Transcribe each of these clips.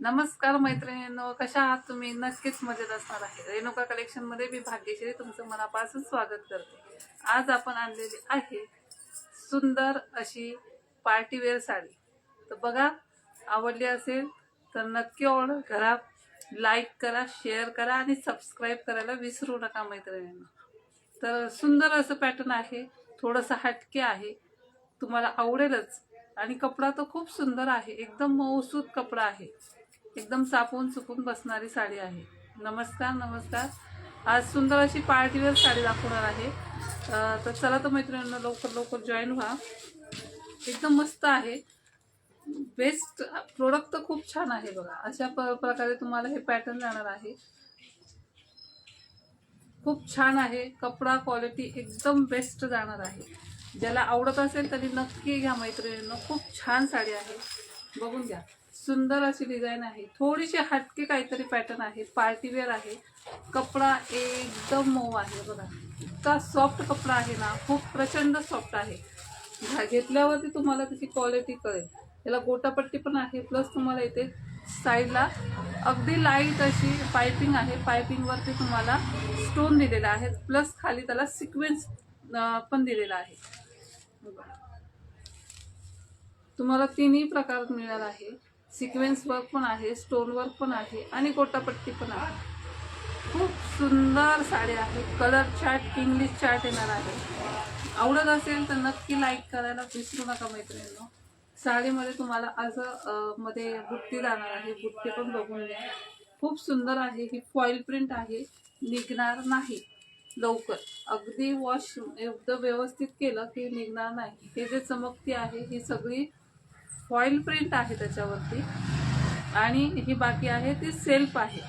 नमस्कार मैत्रिणींनो कशा आहात तुम्ही? नक्कीच मजेत असणार आहे. रेणुका कलेक्शनमध्ये मी भाग्यश्री तुमचं मनापासून स्वागत करते. आज आपण आणलेली आहे सुंदर अशी पार्टीवेअर साडी. तर बघा आवडली असेल तर नक्की ऑर्डर करा लाईक करा शेअर करा आणि सबस्क्राईब करायला विसरू नका मैत्रिणींना. तर सुंदर असं पॅटर्न आहे थोडंसं हटके आहे तुम्हाला आवडेलच. आणि कपडा तो खूप सुंदर आहे एकदम मऊसूत कपडा आहे. एकदम चापून चुकून बसणारी साडी आहे. नमस्कार नमस्कार. आज सुंदर अशी पार्टीवेअर साडी दाखवणार आहे. तर चला तर मैत्रिणींना लवकर लवकर जॉईन व्हा. एकदम मस्त आहे. बेस्ट प्रोडक्ट तर खूप छान आहे बघा. अशा प- प्रकारे तुम्हाला हे पॅटर्न जाणार आहे. खूप छान आहे. कपडा क्वालिटी एकदम बेस्ट जाणार आहे. ज्याला आवडत असेल तरी नक्की घ्या मैत्रिणींना. खूप छान साडी आहे. बघून घ्या. सुंदर अशी डिझाईन आहे. थोडीशी हटके काहीतरी पॅटर्न आहे. पार्टीवेअर आहे. कपडा एकदम मऊ आहे बघा. इतका सॉफ्ट कपडा आहे ना. खूप प्रचंड सॉफ्ट आहे. घा- घेतल्यावरती तुम्हाला त्याची क्वालिटी कळेल. त्याला गोटापट्टी पण आहे. प्लस तुम्हाला इथे साईडला अगदी लाइट अशी पायपिंग आहे. पायपिंगवरती तुम्हाला स्टोन दिलेला आहे. प्लस खाली त्याला सिक्वेन्स पण दिलेला आहे. तुम्हाला तिन्ही प्रकार मिळणार आहे. सिक्वेन्स वर्क पण आहे स्टोन वर्क पण आहे आणि गोटापट्टी पण आहे. खूप सुंदर साडी आहे. कलर चार्ट इंग्लिश चार्ट येणार आहे. आवडत असेल तर नक्की लाईक करायला विसरू नका मैत्रिणींनो. साडीमध्ये तुम्हाला असं मध्ये बुट्टी जाणार आहे. बुट्टी पण बघून घ्या. खूप सुंदर आहे. ही फॉईल प्रिंट आहे. निघणार नाही. लवकर. अगदी वॉश एकदम व्यवस्थित केलं की निघणार नाही. हे जे चमकती आहे ही सगळी फॉईल प्रिंट आहे त्याच्यावरती. आणि ही बाकी आहे ती सेल्फ आहे.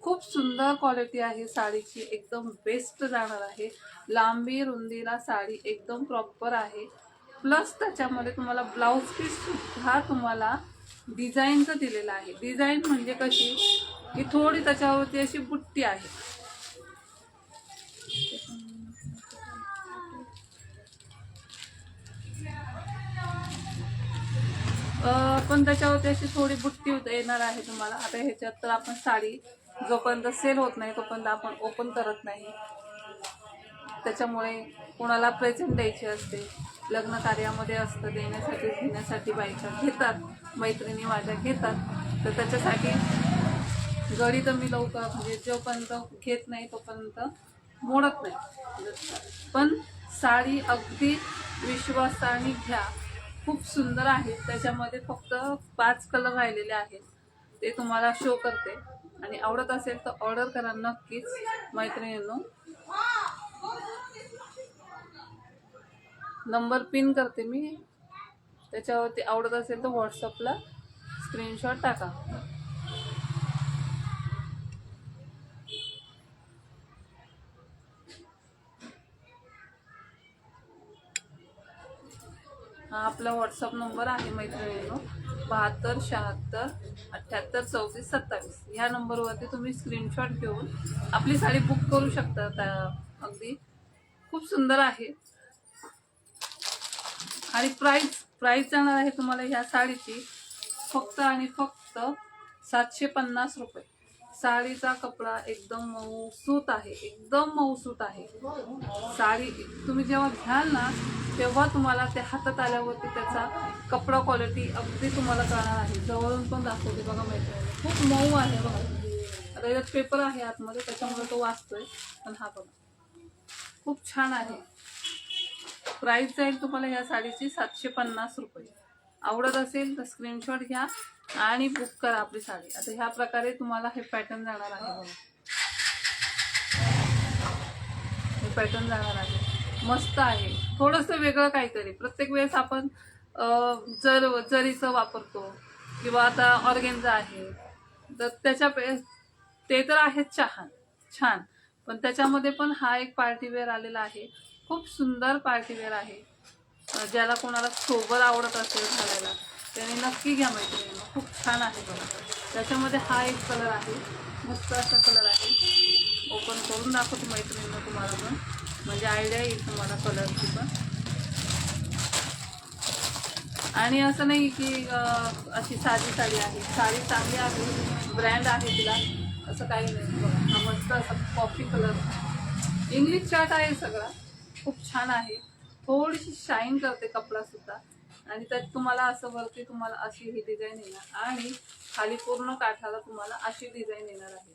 खूप सुंदर क्वालिटी आहे साडीची. एकदम बेस्ट जाणार आहे. लांबी रुंदीला साडी एकदम प्रॉपर आहे. प्लस त्याच्यामध्ये तुम्हाला ब्लाऊज पीससुद्धा तुम्हाला डिझाईनचं दिलेलं आहे. डिझाईन म्हणजे कशी? की थोडी त्याच्यावरती अशी बुट्टी आहे. पण त्याच्यावरती अशी थोडी बुट्टी येणार आहे तुम्हाला. आता ह्याच्यात तर आपण साडी जोपर्यंत सेल होत नाही तोपर्यंत आपण ओपन करत नाही. त्याच्यामुळे कोणाला प्रेझेंट द्यायची असते. लग्न कार्यामध्ये असतं देण्यासाठी घेण्यासाठी बायका घेतात मैत्रिणी माझ्या घेतात. तर त्याच्यासाठी गडी तर मी लवकर म्हणजे जोपर्यंत घेत नाही तोपर्यंत मोडत नाही. पण साडी अगदी विश्वासाने घ्या. खूप सुंदर आहे. त्याच्यामध्ये फक्त पाच कलर राहिलेले आहेत. ते तुम्हाला शो करते. आणि आवडत असेल तर ऑर्डर करा नक्कीच मैत्रिणींनो. नंबर पिन करते मी. त्याच्यावरती आवडत असेल तर व्हॉट्सअपला स्क्रीनशॉट टाका. हा आपला व्हॉट्सअप नंबर आहे मैत्रिणींनो. बहात्तर शहात्तर अठ्ठ्याहत्तर चौतीस सत्तावीस. ह्या नंबरवरती तुम्ही स्क्रीनशॉट घेऊन आपली साडी बुक करू शकता. त्या- अगदी खूप सुंदर आहे. आणि प्राईस प्राईस जाणार आहे तुम्हाला ह्या साडीची फक्त आणि फक्त सातशे पन्नास रुपये. साडीचा कपडा एकदम मऊसूत आहे एकदम मऊसूत आहे. साडी तुम्ही जेव्हा घ्याल ना तेव्हा तुम्हाला ते हातात आल्यावरती त्याचा कपडा क्वालिटी अगदी तुम्हाला कळणार आहे. जवळून पण दाखवते बघा मैत्रिणी खूप मऊ आहे बघा. आता याच्यात पेपर आहे आतमध्ये त्याच्यामुळे तो वाचतोय. पण हा बघा. खूप छान आहे. प्राईस जाईल तुम्हाला या साडीची सातशे पन्नास रुपये. आवडत असेल तर स्क्रीनशॉट घ्या. आणि बुक करा आपली साडी. आता ह्या प्रकारे तुम्हाला हे पॅटर्न जाणार आहे. बघा हे पॅटर्न जाणार आहे. मस्त आहे. थोडंसं वेगळं काहीतरी. प्रत्येक वेळेस आपण जर जरीचं वापरतो किंवा आता ऑर्गेन्झा आहे तर त्याच्या ते तर आहेच छान छान. पण त्याच्यामध्ये पण हा एक पार्टीवेअर आलेला आहे. खूप सुंदर पार्टीवेअर आहे. ज्याला कोणाला सोबर आवडत असेल घालायला त्याने नक्की घ्या मैत्रिणींनो खूप छान आहे बघा. त्याच्यामध्ये हा एक कलर आहे. मस्त असा कलर आहे. ओपन करून दाखवतो मैत्रिणींना तुम्हाला पण. म्हणजे आयडिया येईल तुम्हाला कलरची पण. आणि असं नाही की अशी साधी साडी आहे. साडी चांगली आहे ब्रँड आहे तिला. असं काही नाही. बघा हा मस्त असा कॉफी कलर इंग्लिश चार्ट आहे सगळा. खूप छान आहे. थोडीशी शाईन करते कपडासुद्धा. आणि त्यात तुम्हाला असं वरती तुम्हाला अशी ही डिझाईन येणार आणि खाली पूर्ण काठाला तुम्हाला अशी डिझाईन येणार आहे.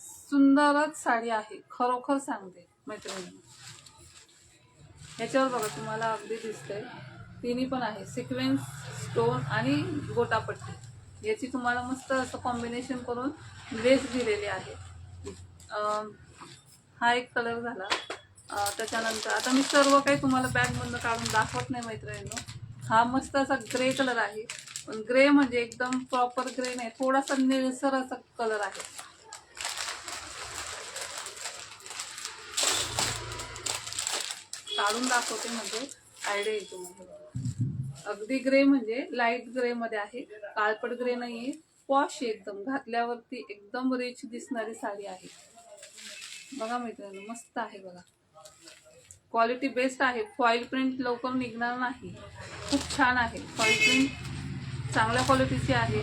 सुंदरच साडी आहे खरोखर सांगते मैत्रिणी ह्याच्यावर बघा तुम्हाला अगदी दिसतंय. तिन्ही पण आहे सिक्वेन्स स्टोन आणि गोटापट्टी याची तुम्हाला मस्त असं कॉम्बिनेशन करून लेस दिलेली आहे. हा एक कलर झाला. त्याच्यानंतर आता मी सर्व काही तुम्हाला बॅगमधनं काढून दाखवत नाही मैत्रिणींनो. हा मस्त असा ग्रे कलर आहे. पण ग्रे म्हणजे एकदम प्रॉपर ग्रे नाही थोडासा निळसर असा कलर आहे. काढून दाखवते म्हणजे आयडिया येतो तुम्हाला अगदी ग्रे म्हणजे लाइट ग्रे मध्ये आहे. काळपट ग्रे नाहीये. पॉश एकदम. घातल्यावरती एकदम रिच दिसणारी साडी आहे. बघा मैत्रिणी मस्त आहे बघा. क्वालिटी बेस्ट आहे. फॉईल प्रिंट लवकर निघणार नाही. खूप छान आहे. फॉईल प्रिंट चांगल्या क्वालिटीची आहे.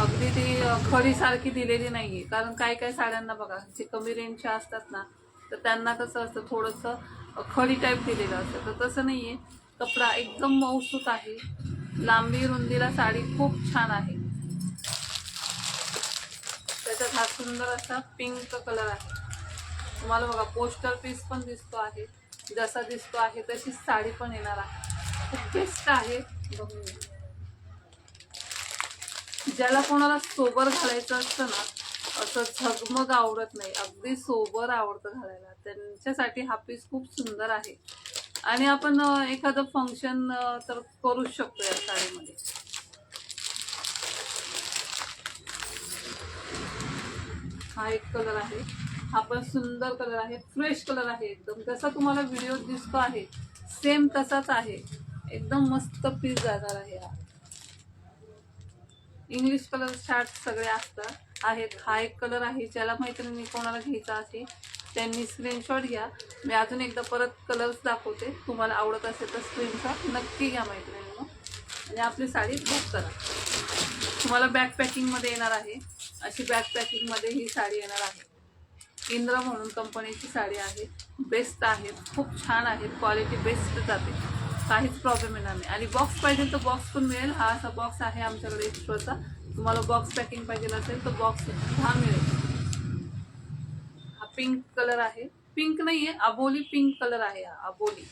अगदी ती खडीसारखी दिलेली आहे कारण काय काय साड्यांना बघा जे कमी रेंजच्या असतात ना तर त्यांना कसं असतं थोडंसं खडी टाईप दिलेलं असतं. तर तसं नाही आहे कपडा एकदम मौसूत आहे. लांबी रुंदीला साडी खूप छान आहे. त्याच्यात हा सुंदर असा पिंक कलर आहे. तुम्हाला बघा पोस्टर पीस पण दिसतो आहे. जसा दिसतो आहे तशीच साडी पण येणार आहे. खूप बेस्ट आहे. बघून ज्याला कोणाला सोबर घालायचं असतं ना असं झगमग आवडत नाही. अगदी सोबर आवडतं घालायला. त्यांच्यासाठी हा पीस खूप सुंदर आहे. आणि आपण एखादं फंक्शन तर करूच शकतो या साडीमध्ये. हा एक कलर आहे. हा पण सुंदर कलर आहे फ्रेश कलर आहे एकदम. जसा तुम्हाला व्हिडिओ दिसतो आहे सेम तसाच आहे. एकदम मस्त पीस जाणार आहे हा. इंग्लिश कलर शार्ट सगळे असतात. आहेत. हा एक कलर आहे ज्याला मैत्रिणी कोणाला घ्यायचा असेल त्यांनी स्क्रीनशॉट घ्या. मी अजून एकदा परत कलर्स दाखवते. तुम्हाला आवडत असेल तर स्क्रीनशॉट नक्की घ्या मैत्रिणीनं. आणि आपली साडी बुक करा. तुम्हाला बॅक पॅकिंगमध्ये येणार आहे. अशी बॅक पॅकिंगमध्ये ही साडी येणार आहे. इंद्र म्हणून कंपनीची साडी आहे. बेस्ट आहे. खूप छान आहे. क्वालिटी बेस्ट जाते. काहीच प्रॉब्लेम येणार नाही. आणि बॉक्स पाहिजे तर बॉक्स पण मिळेल. हा असा बॉक्स आहे आमच्याकडे एक्स्ट्राचा तुम्हाला बॉक्स पॅकिंग पाहिजे असेल तर बॉक्स हा मिळेल. हा पिंक कलर आहे. पिंक नाहीये. अबोली पिंक कलर आहे हा. अबोली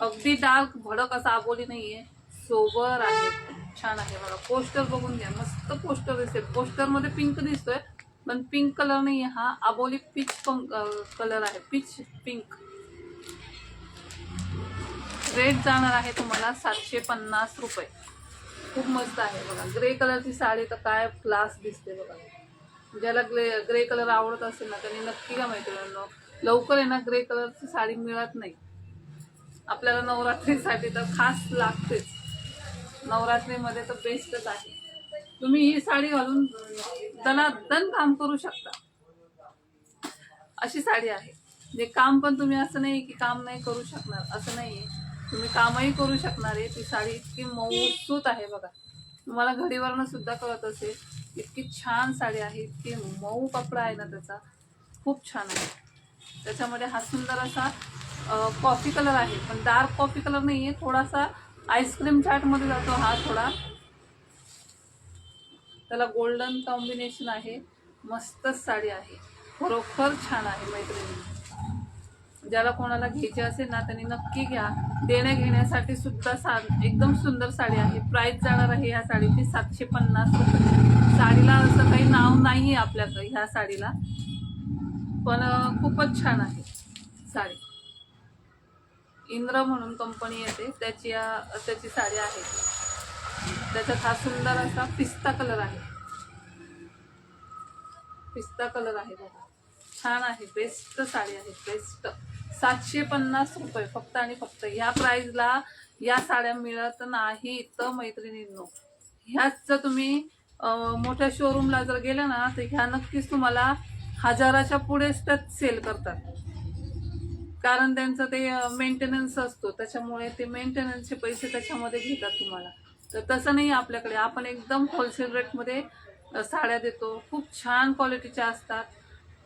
अगदी डार्क भडक असा अबोली नाहीये. सोबर आहे. खूप छान आहे. बघा पोस्टर बघून घ्या. मस्त पोस्टर दिसेल. पोस्टरमध्ये पिंक दिसतोय. पण पिंक कलर नाहीये. हा अबोली पीच कलर आहे. पीच पिंक रेट जाणार आहे तुम्हाला सातशे पन्नास रुपये. खूप मस्त आहे बघा. ग्रे कलरची साडी तर काय क्लास दिसते बघा. ज्याला ग्रे ग्रे कलर आवडत असेल ना त्यांनी नक्की का मैत्रिणींनो. लवकर आहे ना ग्रे कलरची साडी मिळत नाही. आपल्याला नवरात्रीसाठी तर खास लागतेच. नवरात्रीमध्ये तर बेस्टच आहे. तुम्ही ही साडी घालून दनादन काम करू शकता. अशी साडी आहे. जे काम पण तुम्ही असं नाही की काम नाही करू शकणार असं नाहीये. तुम्ही कामही करू शकणार आहे. ती साडी इतकी मऊसूत आहे बघा. तुम्हाला घडीवरनं सुद्धा कळत असेल इतकी छान साडी आहे. इतकी मऊ कपडा आहे ना त्याचा. खूप छान आहे. त्याच्यामध्ये हा सुंदर असा कॉफी कलर आहे. पण डार्क कॉफी कलर नाही आहे थोडासा आईस्क्रीम चाटमध्ये जातो हा थोडा. त्याला गोल्डन कॉम्बिनेशन आहे. मस्तच साडी आहे. खरोखर छान आहे मैत्रिणी ज्याला कोणाला घ्यायची असेल ना त्यांनी नक्की घ्या. देण्या घेण्यासाठी सुद्धा सा एकदम सुंदर साडी आहे. प्राईस जाणार आहे ह्या साडीची सातशे पन्नास रुपये. साडीला असं काही नाव नाही आहे आपल्याकडे ह्या साडीला. पण खूपच छान आहे साडी. इंद्र म्हणून कंपनी येते. त्याची त्याची साडी आहे. त्याच्यात हा सुंदर असा पिस्ता कलर आहे. पिस्ता कलर आहे बघा. छान आहे. बेस्ट साडी आहे. बेस्ट. सातशे पन्नास रुपये फक्त आणि फक्त. ह्या प्राइसला या साड्या मिळत नाही तर मैत्रिणींनो. ह्याच जर तुम्ही मोठ्या शोरूमला जर गेल्या ना तर ह्या नक्कीच तुम्हाला हजाराच्या पुढेच त्यात सेल करतात. कारण त्यांचं ते मेंटेनन्स असतो. त्याच्यामुळे ते मेंटेनन्सचे पैसे त्याच्यामध्ये घेतात तुम्हाला. तर तसं नाही आपल्याकडे. आपण एकदम होलसेल रेटमध्ये साड्या देतो. खूप छान क्वालिटीच्या असतात.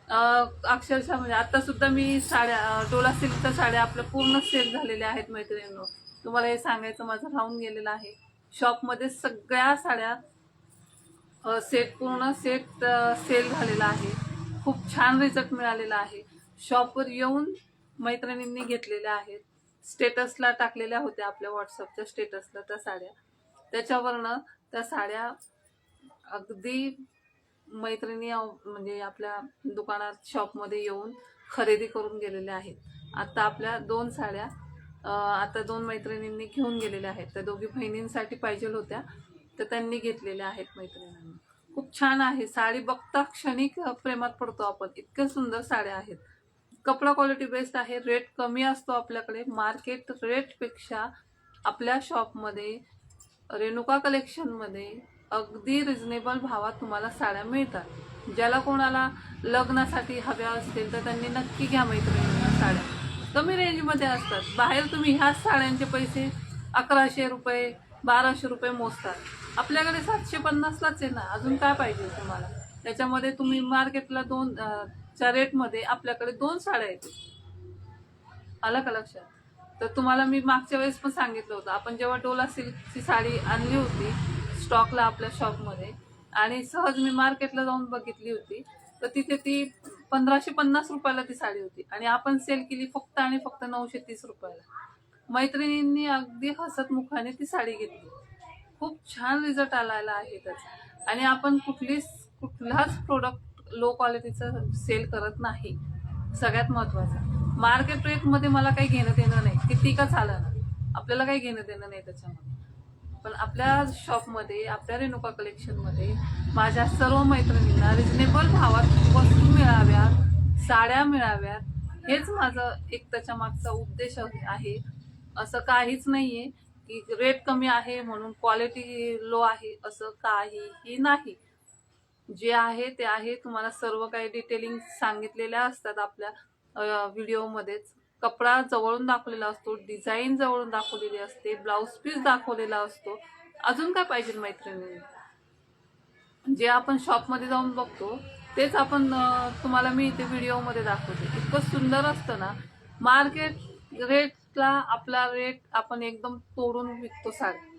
अक्षरशः म्हणजे आत्तासुद्धा मी साड्या डोला सिल्कच्या साड्या आपल्या पूर्ण सेल झालेल्या आहेत मैत्रिणींनो. तुम्हाला हे सांगायचं माझं राहून गेलेलं आहे. शॉपमध्ये सगळ्या साड्या सेट पूर्ण सेट सेल झालेला आहे. खूप छान रिझल्ट मिळालेला आहे. शॉपवर येऊन मैत्रिणींनी घेतलेल्या आहेत. स्टेटसला टाकलेल्या होत्या आपल्या व्हॉट्सअपच्या स्टेटसला त्या साड्या. त्याच्यावरनं त्या साड्या अगदी मैत्रिणी म्हणजे आपल्या दुकानात शॉपमध्ये येऊन खरेदी करून गेलेल्या आहेत. आता आपल्या दोन साड्या आता दोन मैत्रिणींनी घेऊन गेलेल्या आहेत. त्या दोघी बहिणींसाठी पाहिजे होत्या तर त्यांनी घेतलेल्या आहेत मैत्रिणींनी. खूप छान आहे. साडी बघता क्षणिक प्रेमात पडतो आपण. इतक्या सुंदर साड्या आहेत. कपडा क्वालिटी बेस्ट आहे. रेट कमी असतो आपल्याकडे. मार्केट रेटपेक्षा आपल्या शॉपमध्ये रेणुका कलेक्शनमध्ये अगदी रिझनेबल भावात तुम्हाला साड्या मिळतात. ज्याला कोणाला लग्नासाठी हव्या असतील तर त्यांनी नक्की घ्या मैत्रिणींना साड्या. कमी रेंजमध्ये असतात. बाहेर तुम्ही ह्याच साड्यांचे पैसे अकराशे रुपये बाराशे रुपये मोजतात आपल्याकडे सातशे पन्नासलाच आहे ना? अजून काय पाहिजे तुम्हाला? त्याच्यामध्ये तुम्ही मार्केटला दोन च्या रेटमध्ये आपल्याकडे दोन साड्या येतील. आलं का लक्षात? तर तुम्हाला मी मागच्या वेळेस पण सांगितलं होतं. आपण जेव्हा डोला सिल्कची साडी आणली होती स्टॉकला आपल्या शॉपमध्ये आणि सहज मी मार्केटला जाऊन बघितली होती तर तिथे ती पंधराशे पन्नास रुपयाला ती साडी होती. आणि आपण सेल केली फक्त आणि फक्त नऊशे तीस रुपयाला. मैत्रिणींनी अगदी हसत मुखाने ती साडी घेतली. खूप छान रिझल्ट आलेला आहे त्याचा. आणि आपण कुठलीच कुठलाच प्रोडक्ट लो क्वालिटीचं सेल करत नाही. सगळ्यात महत्त्वाचं मार्केट रेटमध्ये मला काही घेणं देणं नाही. किती का झालं ना. आपल्याला काही घेणं देणं नाही त्याच्यामध्ये. पण आपल्या शॉपमध्ये आपल्या रेणुका कलेक्शनमध्ये माझ्या सर्व मैत्रिणींना रिजनेबल भावात वस्तू मिळाव्यात साड्या मिळाव्यात हेच माझं एक त्याच्या मागचा उद्देश आहे. असं काहीच नाही आहे की रेट कमी आहे म्हणून क्वालिटी लो आहे असं काहीही नाही. जे आहे ते आहे. तुम्हाला सर्व काही डिटेलिंग सांगितलेल्या असतात आपल्या. व्हिडिओमध्येच कपडा जवळून दाखवलेला असतो डिझाईन जवळून दाखवलेली असते ब्लाऊज पीस दाखवलेला असतो. अजून काय पाहिजे मैत्रिणी जे आपण शॉपमध्ये जाऊन बघतो तेच आपण तुम्हाला मी इथे व्हिडिओमध्ये दाखवते. इतकं सुंदर असतं ना मार्केट रेटला आपला रेट आपण एकदम तोडून विकतो सारखं.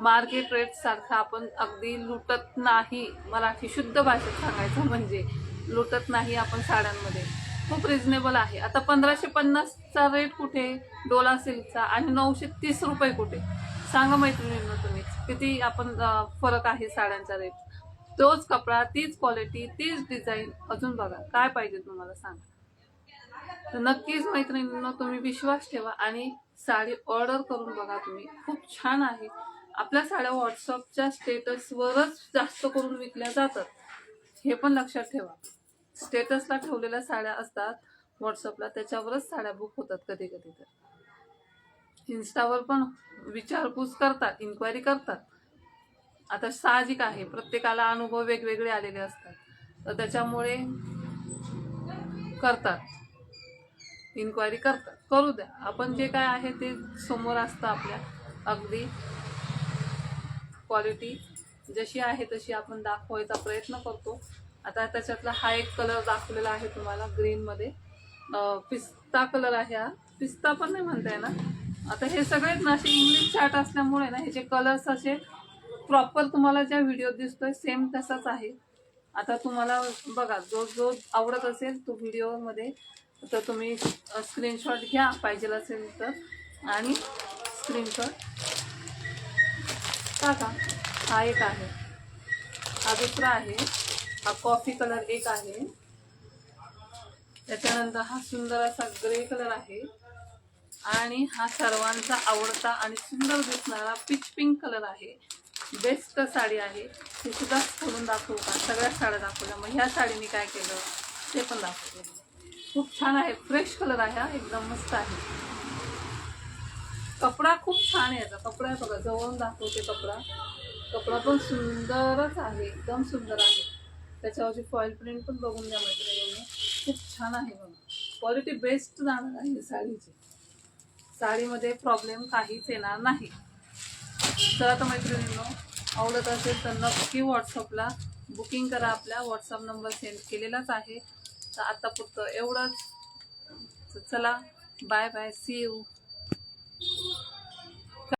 मार्केट रेट सारखा आपण अगदी लुटत नाही मराठी शुद्ध भाषेत सांगायचं म्हणजे लुटत नाही आपण साड्यांमध्ये. खूप रिझनेबल आहे. आता पंधराशे पन्नासचा रेट कुठे? डोला सिल्कचा आणि नऊशे तीस रुपये कुठे? सांगा मैत्रिणींना तुम्ही किती आपण फरक आहे साड्यांचा रेट तोच कपडा तीच क्वालिटी तीच डिझाईन अजून बघा काय पाहिजे तुम्हाला सांगा. तर नक्कीच मैत्रिणींना तुम्ही विश्वास ठेवा आणि साडी ऑर्डर करून बघा तुम्ही. खूप छान आहे. आपल्या साड्या व्हॉट्सअपच्या स्टेटसवरच जास्त करून विकल्या जातात. हे पण लक्षात ठेवा. स्टेटसला ठेवलेल्या साड्या असतात व्हॉट्सअपला त्याच्यावरच साड्या बुक होतात कधी कधी तर. इन्स्टावर पण विचारपूस करतात इन्क्वायरी करतात. आता साहजिक आहे प्रत्येकाला अनुभव वेगवेगळे आलेले असतात. तर त्याच्यामुळे करतात. इन्क्वायरी करतात. करू द्या. आपण जे काय आहे ते समोर असतं आपल्या. अगदी क्वालिटी जशी आहे तशी आपण दाखवायचा प्रयत्न करतो. आता त्याच्यातला हा एक कलर दाखवलेला आहे तुम्हाला ग्रीनमध्ये पिस्ता कलर आहे हा. पिस्ता पण नाही म्हणता ना? आता हे सगळेच ना असे इंग्लिश चार्ट असल्यामुळे ना ह्याचे कलर्स असे प्रॉपर तुम्हाला ज्या व्हिडिओ दिसतोय सेम तसाच आहे. आता तुम्हाला बघा जो जो आवडत असेल तो व्हिडिओमध्ये तर तुम्ही स्क्रीनशॉट घ्या पाहिजे असेल तर. आणि स्क्रीनशॉट टाका. हा एक आहे. हा दुसरा आहे. हा कॉफी कलर एक आहे. त्याच्यानंतर हा सुंदर असा ग्रे कलर आहे. आणि हा सर्वांचा आवडता आणि सुंदर दिसणारा पिच पिंक कलर आहे. बेस्ट साडी आहे. ती सुद्धा खोलून दाखवू का सगळ्या साड्या दाखवल्या. मग ह्या साडीने काय केलं? ते पण दाखवलं. खूप छान आहे. फ्रेश कलर आहे हा. एकदम मस्त आहे. कपडा खूप छान आहे याचा. कपडा आहे बघा जवळून दाखवते कपडा. कपडा पण सुंदरच आहे. एकदम सुंदर आहे. त्याच्यावरची फॉईल प्रिंट पण बघून द्या मैत्रिणींनी. खूप छान आहे बघा. क्वालिटी बेस्ट जाणार आहे साडीची. साडीमध्ये प्रॉब्लेम काहीच येणार नाही. तर आता मैत्रिणींनो आवडत असेल तर नक्की व्हॉट्सअपला बुकिंग करा. आपल्या व्हॉट्सअप नंबर सेंड केलेलाच आहे. तर आता पुरतं एवढंच. चला बाय बाय सी यू